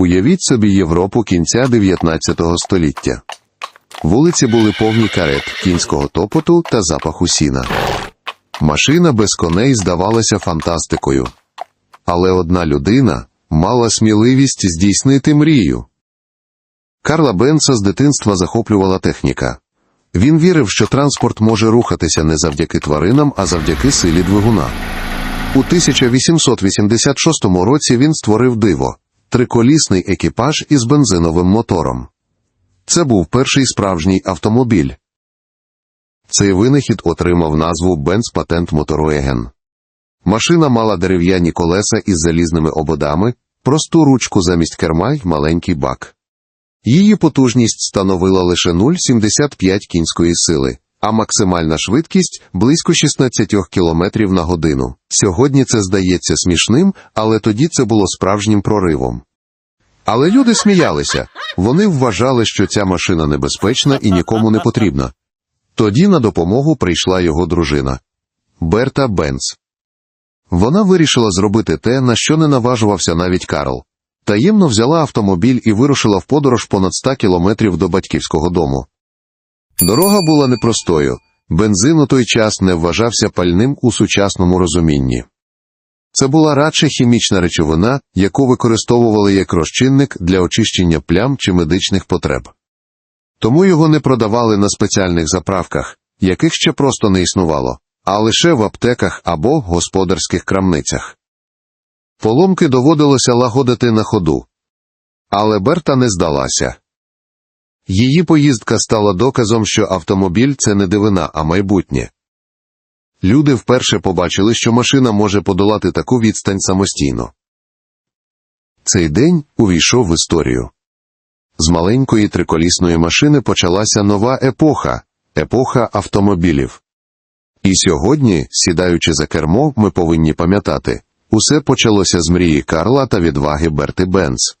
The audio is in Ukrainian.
Уявіть собі Європу кінця 19 століття. Вулиці були повні карет, кінського топоту та запаху сіна. Машина без коней здавалася фантастикою. Але одна людина мала сміливість здійснити мрію. Карла Бенца з дитинства захоплювала техніка. Він вірив, що транспорт може рухатися не завдяки тваринам, а завдяки силі двигуна. У 1886 році він створив диво триколісний екіпаж із бензиновим мотором. Це був перший справжній автомобіль. Цей винахід отримав назву Benz Patent Motorwagen. Машина мала дерев'яні колеса із залізними ободами, просту ручку замість керма й маленький бак. Її потужність становила лише 0,75 кінської сили, а максимальна швидкість близько 16 км на годину. Сьогодні це здається смішним, але тоді це було справжнім проривом. Але люди сміялися. Вони вважали, що ця машина небезпечна і нікому не потрібна. Тоді на допомогу прийшла його дружина Берта Бенц. Вона вирішила зробити те, на що не наважувався навіть Карл. Таємно взяла автомобіль і вирушила в подорож понад 100 кілометрів до батьківського дому. Дорога була непростою, бензин у той час не вважався пальним у сучасному розумінні. Це була радше хімічна речовина, яку використовували як розчинник для очищення плям чи медичних потреб. Тому його не продавали на спеціальних заправках, яких ще просто не існувало, а лише в аптеках або господарських крамницях. Поломки доводилося лагодити на ходу. Але Берта не здалася. Її поїздка стала доказом, що автомобіль це не дивина, а майбутнє. Люди вперше побачили, що машина може подолати таку відстань самостійно. Цей день увійшов в історію. З маленької триколісної машини почалася нова епоха епоха автомобілів. І сьогодні, сідаючи за кермо, ми повинні пам'ятати усе почалося з мрії Карла та відваги Берти Бенц.